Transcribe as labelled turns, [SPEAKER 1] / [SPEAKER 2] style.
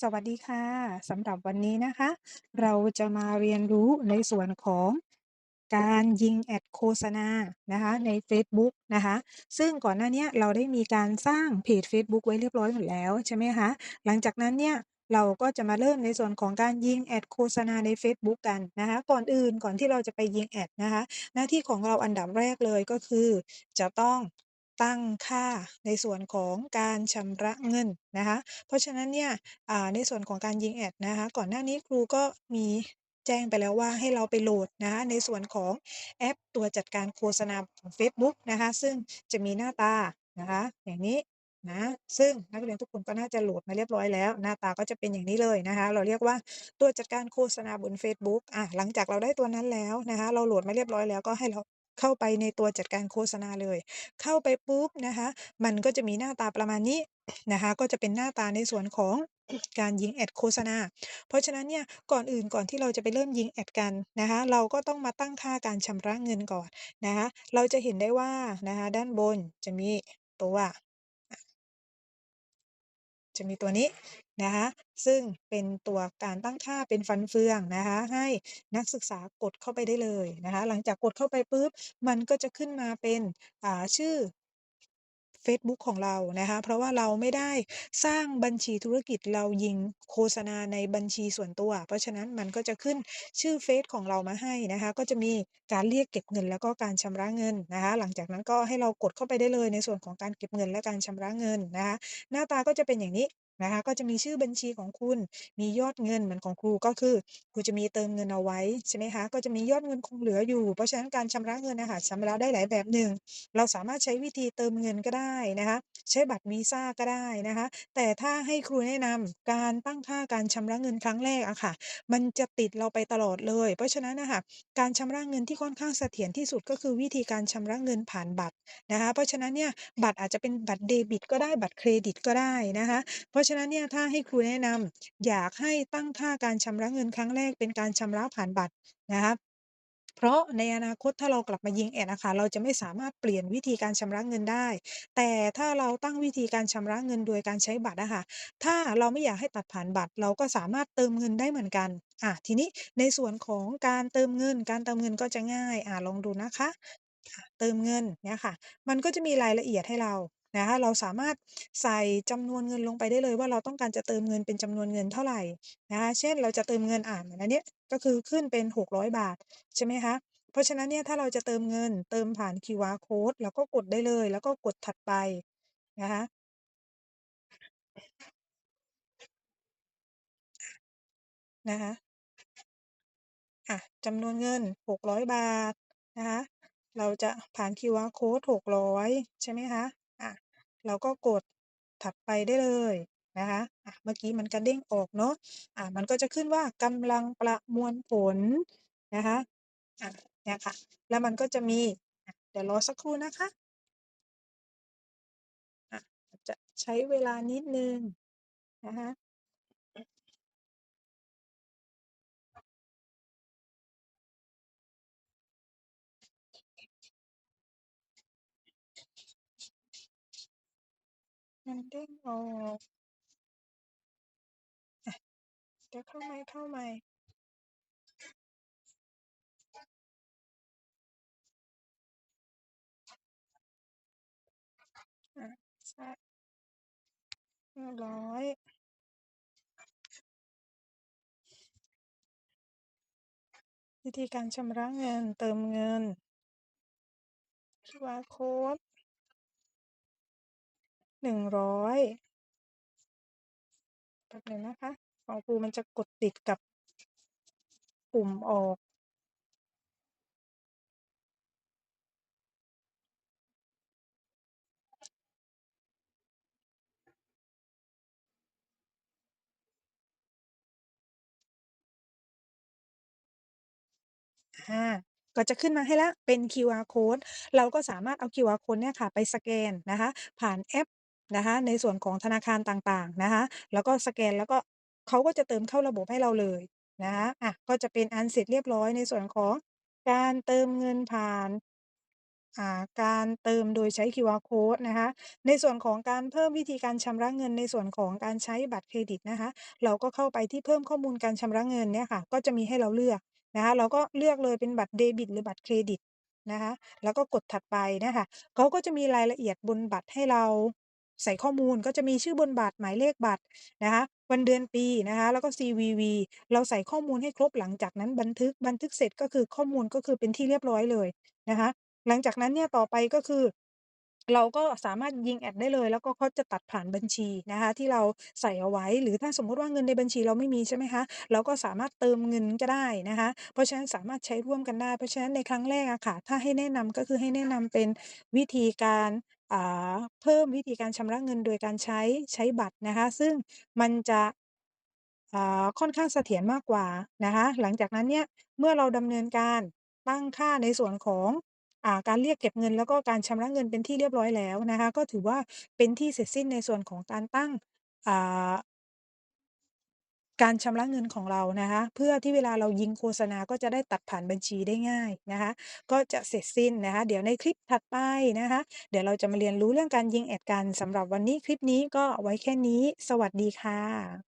[SPEAKER 1] สวัสดีค่ะสำหรับวันนี้นะคะ เราจะมาเรียนรู้ในส่วนของการยิงแอดโฆษณานะคะในเฟซบุ๊กนะคะซึ่งก่อนหน้านี้เราได้มีการสร้างเพจเฟซบุ๊กไว้เรียบร้อยหมดแล้วใช่ไหมคะหลังจากนั้นเนี่ยเราก็จะมาเริ่มในส่วนของการยิงแอดโฆษณาในเฟซบุ๊กกันนะคะก่อนอื่นก่อนที่เราจะไปยิงแอดนะคะหน้าที่ของเราอันดับแรกเลยก็คือ จะต้อง ตั้งค่าในส่วนของการชำระเงินนะคะ เพราะฉะนั้นเนี่ยอ่าในส่วนของการยิงแอดนะคะ ก่อนหน้านี้ครูก็มีแจ้งไปแล้วว่าให้เราไปโหลดนะคะในส่วนของแอปตัวจัดการโฆษณาของเฟซบุ๊กนะคะซึ่งจะมีหน้าตานะคะอย่างนี้นะซึ่งนักเรียนทุกคนก็น่าจะโหลดมาเรียบร้อยแล้ว หน้าตาก็จะเป็นอย่างนี้เลยนะคะ เราเรียกว่าตัวจัดการโฆษณาบนเฟซบุ๊กอ่าหลังจากเราได้ตัวนั้นแล้วนะคะ เราโหลดมาเรียบร้อยแล้วก็ให้เรา เข้าไปในตัวจัดการโฆษณาเลย เข้าไปปุ๊บนะคะมันก็จะมีหน้าตาประมาณนี้นะคะก็จะเป็นหน้าตาในส่วนของการยิงแอดโฆษณา เพราะฉะนั้นเนี่ยก่อนอื่นก่อนที่เราจะไปเริ่มยิงแอดกันนะคะเราก็ต้องมาตั้งค่าการชำระเงินก่อนนะคะเราจะเห็นได้ว่านะคะด้านบนจะมีตัว จะมีตัวนี้ นะคะซึ่งเป็นตัวการตั้งค่าเป็นฟันเฟืองนะคะให้นักศึกษากดเข้าไปได้เลยนะคะหลังจากกดเข้าไปปุ๊บมันก็จะขึ้นมาเป็นอ่าชื่อเฟซบุ๊กของเรานะคะเพราะว่าเราไม่ได้สร้างบัญชีธุรกิจเรายิงโฆษณาในบัญชีส่วนตัว เพราะฉะนั้นมันก็จะขึ้นชื่อเฟซของเรามาให้นะคะก็จะมีการเรียกเก็บเงินแล้วก็การชำระเงินนะคะหลังจากนั้นก็ให้เรากดเข้าไปได้เลยในส่วนของการเก็บเงินและการชำระเงินนะคะหน้าตาก็จะเป็นอย่างนี้ นะคะก็จะมีชื่อบัญชีของคุณ มียอดเงินเหมือนของครูก็คือครูจะมีเติมเงินเอาไว้ใช่ไหมคะก็จะมียอดเงินคงเหลืออยู่ เพราะฉะนั้นการชำระเงินนะคะชำระได้หลายแบบหนึ่งเราสามารถใช้วิธีเติมเงินก็ได้นะคะใช้บัตรวีซ่าก็ได้นะคะแต่ถ้าให้ครูแนะนำการตั้งค่าการชำระเงินครั้งแรกอะค่ะมันจะติดเราไปตลอดเลย เพราะฉะนั้นนะคะการชำระเงินที่ค่อนข้างเสถียรที่สุดก็คือวิธีการชำระเงินผ่านบัตรนะคะเพราะฉะนั้นเนี่ยบัตรอาจจะเป็นบัตรเดบิตก็ได้บัตรเครดิตก็ได้นะคะเพราะฉะนั้นเนี่ยถ้าให้ครูแนะนำอยากให้ตั้งค่าการชำระเงินครั้งแรกเป็นการชำระผ่านบัตรนะคะเพราะในอนาคตถ้าเรากลับมายิงแอดอะคะเราจะไม่สามารถเปลี่ยนวิธีการชำระเงินได้ แต่ถ้าเราตั้งวิธีการชำระเงินโดยการใช้บัตรอะคะถ้าเราไม่อยากให้ตัดผ่านบัตร เราก็สามารถเติมเงินได้เหมือนกันอาทีนี้ในส่วนของการเติมเงิน การเติมเงินก็จะง่ายอาลองดูนะคะ เติมเงินเนี่ยค่ะ มันก็จะมีรายละเอียดให้เรา นะคะเราสามารถใส่จำนวนเงินลงไปได้เลยว่าเราต้องการจะเติมเงินเป็นจำนวนเงินเท่าไหรนะคะเช่นเราจะเติมเงินอ่านอันนี้ก็คือขึ้นเป็น 600 บาทใช่ไหมคะเพราะฉะนั้นเนี่ยถ้าเราจะเติมเงินเติมผ่าน QR Code เราก็กดได้เลย แล้วก็กดถัดไปนะคะนะคะค่ะจำนวนเงิน 600 บาทนะคะเราจะผ่าน QR Code 600 ใช่ไหมคะ เราก็กดถัดไปได้เลยนะคะอาเมื่อกี้มันกระเด้งออกเนาะอ่ามันก็จะขึ้นว่ากำลังประมวลผลนะคะอาเนี่ยค่ะ แล้วมันก็จะมี เดี๋ยวรอสักครู่นะคะอาจะใช้เวลานิดนึงนะคะ มันเด้งออกเดี๋ยวเข้าใหม่ๆอาใช่เรียบร้อยวิธีการชำระเงินเติมเงิน QR Code 100แป๊บหนึ่งนะคะ ของครูมันจะกดติดกับปุ่มออกอาก็จะขึ้นมาให้แล้วเป็น QR Code เราก็สามารถเอา QR Code เนี่ยค่ะ ไปสแกนนะคะ ผ่านแอป นะคะ ในส่วนของธนาคารต่างๆนะคะ แล้วก็สแกนแล้วก็เขาก็จะเติมเข้าระบบให้เราเลยนะคะอาก็จะเป็นอันเสร็จเรียบร้อยในส่วนของการเติมเงินผ่าน อ่า การเติมโดยใช้ QR Code นะคะ ในส่วนของการเพิ่มวิธีการชำระเงิน ในส่วนของการใช้บัตรเครดิตนะคะ เราก็เข้าไปที่เพิ่มข้อมูลการชำระเงินเนี่ยค่ะ ก็จะมีให้เราเลือกนะคะ เราก็เลือกเลยเป็นบัตรเดบิต หรือบัตรเครดิตนะคะ แล้วก็กดถัดไปนี่ยค่ะเขาก็จะมีรายละเอียดบนบัตรให้เรา ใส่ข้อมูลก็จะมีชื่อบนบัตร หมายเลขบัตรนะคะ วันเดือนปีนะคะ แล้วก็ CVV เราใส่ข้อมูลให้ครบหลังจากนั้นบันทึก บันทึกเสร็จก็คือข้อมูลก็คือเป็นที่เรียบร้อยเลยนะคะ หลังจากนั้นเนี่ยต่อไปก็คือ เราก็สามารถยิงแอดได้เลย แล้วก็เขาจะตัดผ่านบัญชีนะคะ ที่เราใส่เอาไว้ หรือถ้าสมมุติว่าเงินในบัญชีเราไม่มีใช่ไหมคะ เราก็สามารถเติมเงินก็ได้นะคะ เพราะฉะนั้นสามารถใช้ร่วมกันได้ เพราะฉะนั้นในครั้งแรกอะค่ะ ถ้าให้แนะนำก็คือให้แนะนำเป็นวิธีการ อ่า เพิ่มวิธีการชำระเงินโดยการใช้ ใช้บัตรนะคะ ซึ่งมันจะ อ่า ค่อนข้างเสถียรมากกว่านะคะ หลังจากนั้นเนี่ยเมื่อเราดำเนินการตั้งค่าในส่วนของ อ่า การเรียกเก็บเงิน แล้วก็การชำระเงินเป็นที่เรียบร้อยแล้วนะคะ ก็ถือว่าเป็นที่เสร็จสิ้นในส่วนของการตั้ง อ่า การชำระเงินของเรานะคะ เพื่อที่เวลาเรายิงโฆษณาก็จะได้ตัดผ่านบัญชีได้ง่ายนะคะ ก็จะเสร็จสิ้นนะคะ เดี๋ยวในคลิปถัดไปนะคะ เดี๋ยวเราจะมาเรียนรู้เรื่องการยิงแอดกันสำหรับวันนี้คลิปนี้ก็ไว้แค่นี้ สวัสดีค่ะ